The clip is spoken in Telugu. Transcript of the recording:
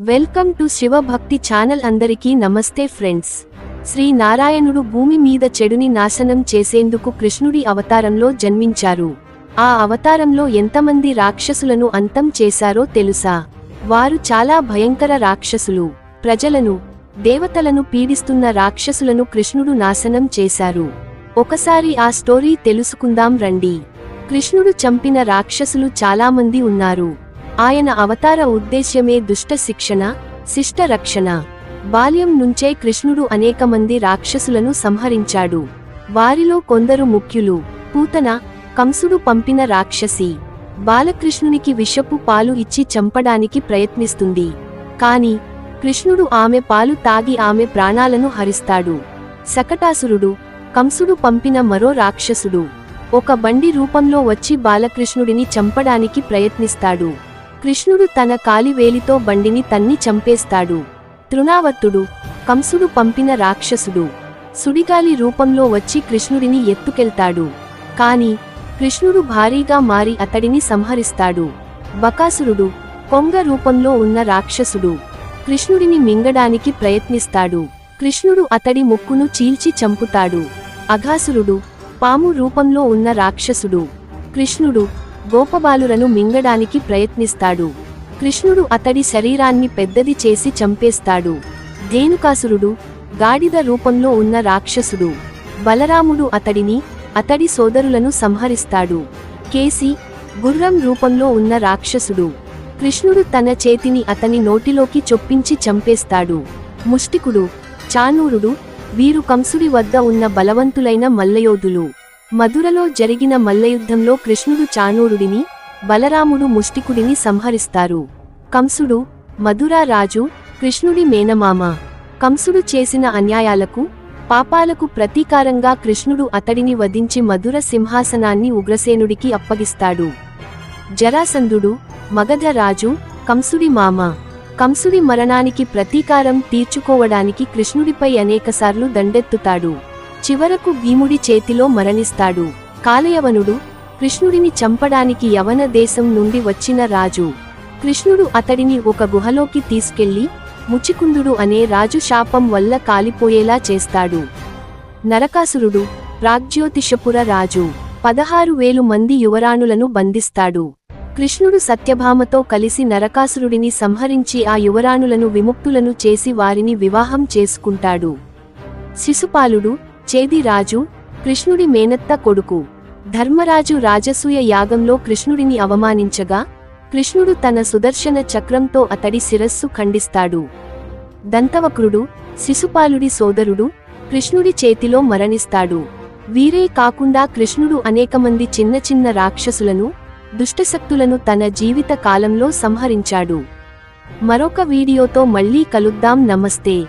వెల్కమ్ టు శివభక్తి ఛానల్ అందరికీ నమస్తే ఫ్రెండ్స్. శ్రీ నారాయణుడు భూమి మీద చెడుని నాశనం చేసేందుకు కృష్ణుడి అవతారంలో జన్మించారు. ఆ అవతారంలో ఎంతమంది రాక్షసులను అంతం చేశారో తెలుసా? వారు చాలా భయంకర రాక్షసులు. ప్రజలను దేవతలను పీడిస్తున్న రాక్షసులను కృష్ణుడు నాశనం చేశారు. ఒకసారి ఆ స్టోరీ తెలుసుకుందాం రండి. కృష్ణుడు చంపిన రాక్షసులు చాలామంది ఉన్నారు. ఆయన అవతార ఉద్దేశ్యమే దుష్ట శిక్షణ శిష్ట రక్షణ. బాల్యం నుంచే కృష్ణుడు అనేక మంది రాక్షసులను సంహరించాడు. వారిలో కొందరు ముఖ్యులు. పూతన కంసుడు పంపిన రాక్షసి. బాలకృష్ణునికి విషపు పాలు ఇచ్చి చంపడానికి ప్రయత్నిస్తుంది. కాని కృష్ణుడు ఆమె పాలు తాగి ఆమె ప్రాణాలను హరిస్తాడు. శకటాసురుడు కంసుడు పంపిన మరో రాక్షసుడు. ఒక బండి రూపంలో వచ్చి బాలకృష్ణుడిని చంపడానికి ప్రయత్నిస్తాడు. కృష్ణుడు తన కాలివేలితో బండిని తన్ని చంపేస్తాడు. తృణావర్తుడు కంసుడు పంపిన రాక్షసుడు. సుడిగాలి రూపంలో వచ్చి కృష్ణుడిని ఎత్తుకెళ్తాడు. కాని కృష్ణుడు భారీగా మారి అతడిని సంహరిస్తాడు. బకాసురుడు కొంగ రూపంలో ఉన్న రాక్షసుడు. కృష్ణుడిని మింగడానికి ప్రయత్నిస్తాడు. కృష్ణుడు అతడి ముక్కును చీల్చి చంపుతాడు. అఘాసురుడు పాము రూపంలో ఉన్న రాక్షసుడు. కృష్ణుడు గోపబాలురను మింగడానికి ప్రయత్నిస్తాడు. కృష్ణుడు అతడి శరీరాన్ని పెద్దది చేసి చంపేస్తాడు. ధేనుకాసురుడు గాడిద రూపంలో ఉన్న రాక్షసుడు. బలరాముడు అతడిని అతడి సోదరులను సంహరిస్తాడు. కేసి గుర్రం రూపంలో ఉన్న రాక్షసుడు. కృష్ణుడు తన చేతిని అతని నోటిలోకి చొప్పించి చంపేస్తాడు. ముష్టికుడు చానూరుడు వీరు కంసుడి వద్ద ఉన్న బలవంతులైన మల్లయోధులు. మధురలో జరిగిన మల్లయుద్ధంలో కృష్ణుడు చానూరుడిని బలరాముడు ముష్టికుడిని సంహరిస్తారు. కంసుడు మధురారాజు కృష్ణుడి మేనమామ. కంసుడు చేసిన అన్యాయాలకు పాపాలకు ప్రతీకారంగా కృష్ణుడు అతడిని వధించి మధుర సింహాసనాన్ని ఉగ్రసేనుడికి అప్పగిస్తాడు. జరాసంధుడు మగధరాజు కంసుడి మామ. కంసుడి మరణానికి ప్రతీకారం తీర్చుకోవడానికి కృష్ణుడిపై అనేకసార్లు దండెత్తుతాడు. చివరకు భీముడి చేతిలో మరణిస్తాడు. కాలయవనుడు కృష్ణుడిని చంపడానికి యవన దేశం నుండి వచ్చిన రాజు. కృష్ణుడు అతడిని ఒక గుహలోకి తీసుకెళ్ళి ముచికుందుడు అనే రాజు శాపం వల్ల కాలిపోయేలా చేస్తాడు. నరకాసురుడు ప్రాగ్జ్యోతిషపుర రాజు పదహారు వేలు మంది యువరాణులను బంధిస్తాడు. కృష్ణుడు సత్యభామతో కలిసి నరకాసురుడిని సంహరించి ఆ యువరాణులను విముక్తులను చేసి వారిని వివాహం చేసుకుంటాడు. శిశుపాలుడు చేది రాజు కృష్ణుడి మేనత్త కొడుకు. ధర్మరాజు రాజసూయ యాగంలో కృష్ణుడిని అవమానించగా కృష్ణుడు తన సుదర్శన చక్రంతో అతడి శిరస్సు ఖండిస్తాడు. దంతవక్రుడు శిశుపాలుడి సోదరుడు కృష్ణుడి చేతిలో మరణిస్తాడు. వీరే కాకుండా కృష్ణుడు అనేకమంది చిన్న చిన్న రాక్షసులను దుష్టశక్తులను తన జీవిత కాలంలో సంహరించాడు. మరొక వీడియోతో మళ్ళీ కలుద్దాం నమస్తే.